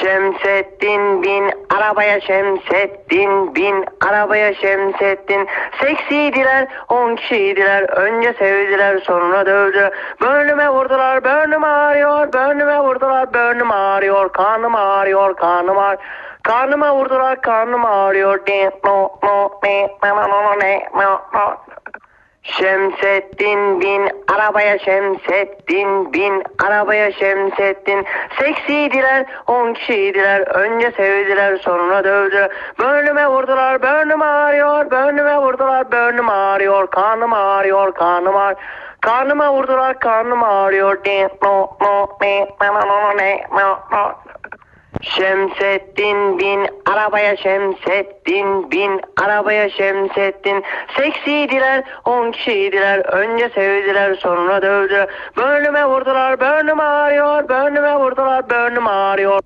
Şemsettin bin arabaya Şemsettin bin arabaya Şemsettin. Seksiydiler on kişiydiler önce sevdiler sonra dövdüler. Bönlüme vurdular bönlüm ağrıyor bönlüme vurdular bönlüm ağrıyor Karnım ağrıyor karnım ağrıyor. Karnıma vurdular karnım ağrıyor Şemsettin bin arabaya Şemsettin bin arabaya Şemsettin. Seksiydiler on kişiydiler önce sevdiler sonra dövdüler Bönlüme vurdular bönlüm ağrıyor bönlüme vurdular bönlüm ağrıyor Karnım ağrıyor karnım ağrıyor. Karnıma vurdular karnım ağrıyor Şemsettin bin arabaya Şemsettin bin arabaya Şemsettin. Seksiydiler on kişiydiler. Önce sevdiler sonra dövdüler Bönlüme vurdular bönlüm ağrıyor bönlüme vurdular bönlüm ağrıyor